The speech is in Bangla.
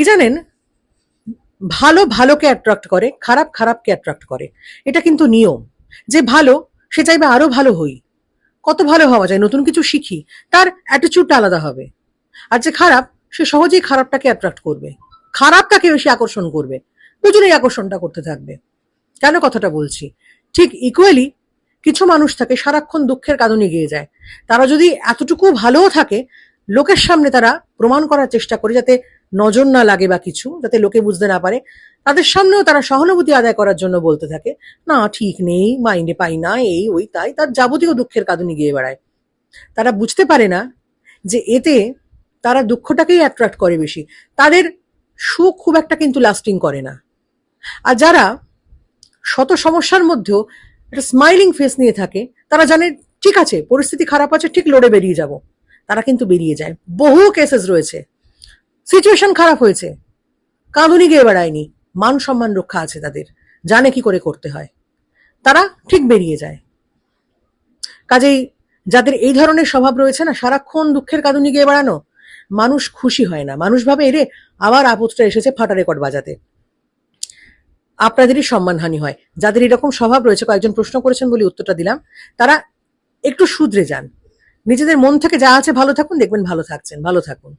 কি জানেন? ভালো ভালোকে অ্যাট্রাক্ট করে, খারাপ খারাপকে অ্যাট্রাক্ট করে। এটা কিন্তু নিয়ম। যে ভালো, সে চাইবে আরও ভালো হই। কত ভালো হওয়া যায়? নতুন কিছু শিখি, তার অ্যাটিচিউডটা আলাদা হবে। আর যে খারাপ, সে সহজেই খারাপটাকে অ্যাট্রাক্ট করবে। খারাপটাকে বেশি আকর্ষণ করবে। দুজনেই আকর্ষণটা করতে থাকবে। কেন কথাটা বলছি? ঠিক ইকুয়ালি কিছু মানুষ থাকে, সারাক্ষণ দুঃখের কাঁদুনি গিয়ে যায়। তারা যদি এতটুকু ভালোও থাকে, লোকের সামনে তারা প্রমাণ করার চেষ্টা করে যাতে নজর না লাগে বা কিছু, যাতে লোকে বুঝতে না পারে, তাদের সামনেও তারা সহানুভূতি আদায় করার জন্য বলতে থাকে, না, ঠিক নেই, মাইনে পাই না, এই, ওই, তাই। তার যাবতীয় দুঃখের কাঁদুনি গিয়ে বেড়ায়। তারা বুঝতে পারে না যে এতে তারা দুঃখটাকেই অ্যাট্রাক্ট করে বেশি। তাদের সুখ খুব একটা কিন্তু লাস্টিং করে না। আর যারা শত সমস্যার মধ্যেও একটা স্মাইলিং ফেস নিয়ে থাকে, তারা জানে, ঠিক আছে, পরিস্থিতি খারাপ আছে, ঠিক লড়ে বেরিয়ে যাব। তারা কিন্তু বেরিয়ে যায়। বহু কেসেস রয়েছে। সিচুয়েশন খারাপ হয়েছে। কাঁদুনি গিয়ে বেড়ায়নি মান সম্মান রক্ষা আছে তাদের। জানে কি করে করতে হয়। তারা ঠিক বেরিয়ে যায়। কাজেই যাদের এই ধরনের স্বভাব রয়েছে না, সারাক্ষণ দুঃখের কাঁদুনি গিয়ে বেড়ানো মানুষ খুশি হয় না। মানুষ ভাবে, এরে, আবার আপদটা এসেছে ফাটা রেকর্ড বাজাতে। আপনাদেরই সম্মানহানি হয়। যাদের এরকম স্বভাব রয়েছে, কয়েকজন প্রশ্ন করেছেন বলে উত্তরটা দিলাম। তারা একটু শুধরে যান। নিজেদের মন থেকে যা আছে ভালো থাকুন, দেখবেন ভালো থাকছেন, ভালো থাকুন।